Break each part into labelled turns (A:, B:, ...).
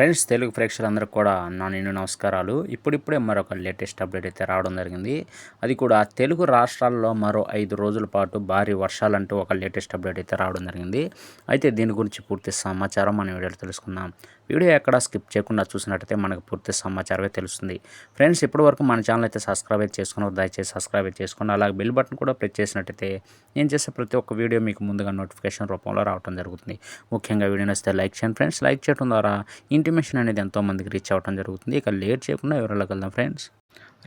A: Friends Telugu ప్రేక్షకులందరికీ కూడా నా నిన్ను నమస్కారాలు. ఇప్పుడిప్పుడే మరొక లేటెస్ట్ అప్డేట్ అయితే రావడం జరిగింది. అది కూడా తెలుగు రాష్ట్రాల్లో మరో ఐదు రోజుల పాటు భారీ వర్షాలంటూ ఒక లేటెస్ట్ అప్డేట్ అయితే రావడం జరిగింది. అయితే దీని గురించి పూర్తి సమాచారం మనం వీడియోలో తెలుసుకుందాం. వీడియో ఎక్కడ స్కిప్ చేయకుండా చూసినట్టయితే మనకు పూర్తి సమాచారమే తెలుస్తుంది. ఫ్రెండ్స్ ఇప్పటివరకు మన ఛానల్ అయితే సబ్స్క్రైబ్ చేసుకున్నారు దయచేసి సబ్స్క్రైబ్ చేసుకోండి అలాగే బెల్ బటన్ కూడా ప్రెస్ చేసినట్టయితే నేను చేసే ప్రతి ఒక్క వీడియో మీకు ముందుగా నోటిఫికేషన్ రూపంలో రావడం జరుగుతుంది. ముఖ్యంగా వీడియో నచ్చితే లైక్ చేయండి ఫ్రెండ్స్. లైక్ చేయడం ద్వారా ఇంటి ఇంటిమేషన్ అనేది ఎంతోమందికి రీచ్ అవ్వడం జరుగుతుంది. ఇక లేట్ చేయకుండా వివరాలకు వెళ్దాం ఫ్రెండ్స్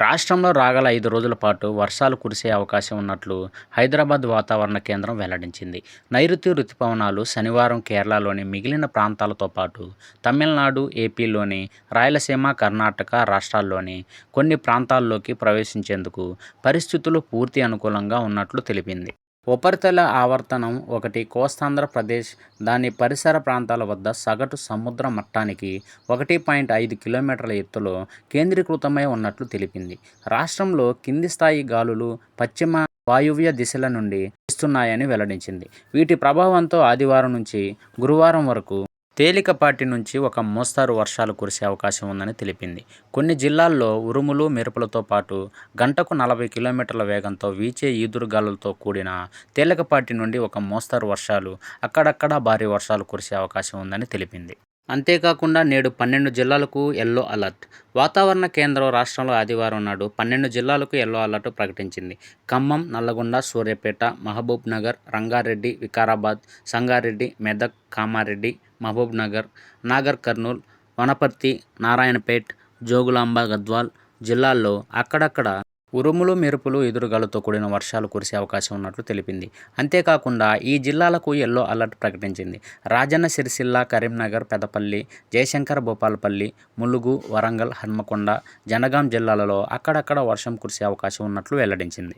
A: రాష్ట్రంలో రాగల ఐదు రోజుల పాటు వర్షాలు కురిసే అవకాశం ఉన్నట్లు హైదరాబాద్ వాతావరణ కేంద్రం వెల్లడించింది. నైరుతి రుతుపవనాలు శనివారం కేరళలోని మిగిలిన ప్రాంతాలతో పాటు తమిళనాడు ఏపీలోని రాయలసీమ కర్ణాటక రాష్ట్రాల్లోని కొన్ని ప్రాంతాల్లోకి ప్రవేశించేందుకు పరిస్థితులు పూర్తి అనుకూలంగా ఉన్నట్లు తెలిపింది. ఉపరితల ఆవర్తనం ఒకటి కోస్తాంధ్ర ప్రదేశ్ దాని పరిసర ప్రాంతాల వద్ద సగటు సముద్ర మట్టానికి ఒకటి పాయింట్ ఐదు కిలోమీటర్ల ఎత్తులో కేంద్రీకృతమై ఉన్నట్లు తెలిపింది. రాష్ట్రంలో కింది స్థాయి గాలులు పశ్చిమ వాయువ్య దిశల నుండి వీస్తున్నాయని వెల్లడించింది. వీటి ప్రభావంతో ఆదివారం నుంచి గురువారం వరకు తేలికపాటి నుంచి ఒక మోస్తారు వర్షాలు కురిసే అవకాశం ఉందని తెలిపింది. కొన్ని జిల్లాల్లో ఉరుములు మెరుపులతో పాటు గంటకు నలభై కిలోమీటర్ల వేగంతో వీచే ఈదురుగాలులతో కూడిన తేలికపాటి నుండి ఒక మోస్తారు వర్షాలు అక్కడక్కడ భారీ వర్షాలు కురిసే అవకాశం ఉందని తెలిపింది. అంతేకాకుండా నేడు పన్నెండు జిల్లాలకు ఎల్లో అలర్ట్ వాతావరణ కేంద్రం రాష్ట్రంలో ఆదివారం నాడు పన్నెండు జిల్లాలకు ఎల్లో అలర్ట్ ప్రకటించింది. ఖమ్మం నల్లగొండ సూర్యాపేట మహబూబ్ నగర్ రంగారెడ్డి వికారాబాద్ సంగారెడ్డి మెదక్ కామారెడ్డి మహబూబ్ నగర్ నాగర్ కర్నూల్ వనపర్తి నారాయణపేట్ జోగులాంబ గద్వాల్ జిల్లాల్లో అక్కడక్కడ ఉరుములు మెరుపులు ఎదురుగాలతో కూడిన వర్షాలు కురిసే అవకాశం ఉన్నట్లు తెలిపింది. అంతేకాకుండా ఈ జిల్లాలకు ఎల్లో అలర్ట్ ప్రకటించింది. రాజన్న సిరిసిల్ల కరీంనగర్ పెదపల్లి జయశంకర్ భూపాలపల్లి ములుగు వరంగల్ హన్మకొండ జనగాం జిల్లాలలో అక్కడక్కడ వర్షం కురిసే అవకాశం ఉన్నట్లు వెల్లడించింది.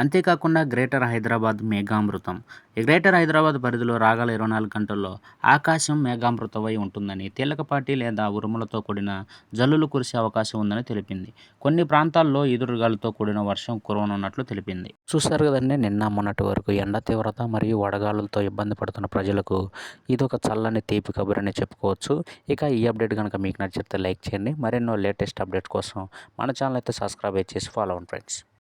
A: అంతేకాకుండా గ్రేటర్ హైదరాబాద్ మేఘామృతం. ఈ గ్రేటర్ హైదరాబాద్ పరిధిలో రాగల ఇరవై నాలుగు గంటల్లో ఆకాశం మేఘామృతమై ఉంటుందని తేలికపాటి లేదా ఉరుములతో కూడిన జల్లులు కురిసే అవకాశం ఉందని తెలిపింది. కొన్ని ప్రాంతాల్లో ఎదురుగాలితో కూడిన వర్షం కురవనున్నట్లు తెలిపింది. చూశారు కదండి నిన్న మొన్నటి వరకు ఎండ తీవ్రత మరియు వడగాలులతో ఇబ్బంది పడుతున్న ప్రజలకు ఇది ఒక చల్లని తీపి కబురని చెప్పుకోవచ్చు. ఇక ఈ అప్డేట్ కనుక మీకు నచ్చితే లైక్ చేయండి. మరెన్నో లేటెస్ట్ అప్డేట్ కోసం మన ఛానల్ అయితే సబ్స్క్రైబ్ చేసి ఫాలో అవ్వండి ఫ్రెండ్స్.